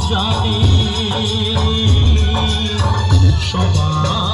জানি সবার